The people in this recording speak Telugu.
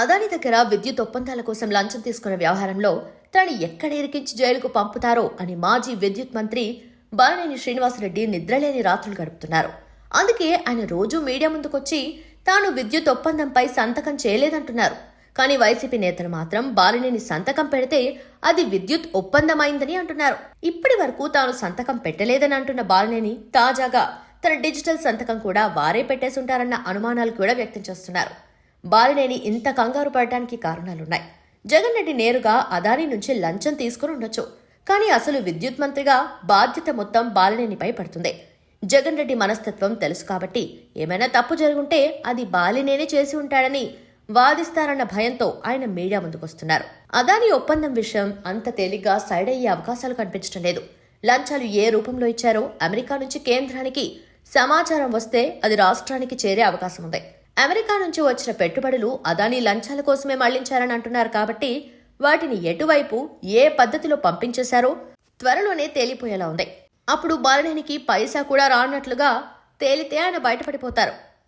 అదాని దగ్గర విద్యుత్ ఒప్పందాల కోసం లంచం తీసుకున్న వ్యవహారంలో తను ఎక్కడ ఇరికించి జైలుకు పంపుతారో అని మాజీ విద్యుత్ మంత్రి బాలినేని శ్రీనివాసరెడ్డి నిద్రలేని రాత్రులు గడుపుతున్నారు. అందుకే ఆయన రోజూ మీడియా ముందుకొచ్చి తాను విద్యుత్ ఒప్పందంపై సంతకం చేయలేదంటున్నారు. కానీ వైసీపీ నేతలు మాత్రం బాలినేని సంతకం పెడితే అది విద్యుత్ ఒప్పందమైందని అంటున్నారు. ఇప్పటి వరకు తాను సంతకం పెట్టలేదని అంటున్న బాలినేని తాజాగా తన డిజిటల్ సంతకం కూడా వారే పెట్టేసుంటారన్న అనుమానాలు కూడా వ్యక్తం చేస్తున్నారు. బాలినేని ఇంత కంగారు పడటానికి కారణాలున్నాయి. జగన్ రెడ్డి నేరుగా అదాని నుంచి లంచం తీసుకుని ఉండొచ్చు. కానీ అసలు విద్యుత్ మంత్రిగా బాధ్యత మొత్తం బాలినేనిపై పడుతుంది. జగన్ రెడ్డి మనస్తత్వం తెలుసు కాబట్టి ఏమైనా తప్పు జరుగుంటే అది బాలినేనే చేసి ఉంటాడని వాదిస్తారన్న భయంతో ఆయన మీడియా ముందుకొస్తున్నారు. అదాని ఒప్పందం విషయం అంత తేలిగ్గా సైడ్ అయ్యే అవకాశాలు కనిపించడం లేదు. లంచాలు ఏ రూపంలో ఇచ్చారో అమెరికా నుంచి కేంద్రానికి సమాచారం వస్తే అది రాష్ట్రానికి చేరే అవకాశం ఉంది. అమెరికా నుంచి వచ్చిన పెట్టుబడులు అదాని లంచాల కోసమే మళ్ళించారని అంటున్నారు కాబట్టి వాటిని ఎటువైపు ఏ పద్ధతిలో పంపించేశారో త్వరలోనే తేలిపోయేలా ఉంది. అప్పుడు బాలనేనికి పైసా కూడా రానట్లుగా తేలితే ఆయన బయటపడిపోతారు.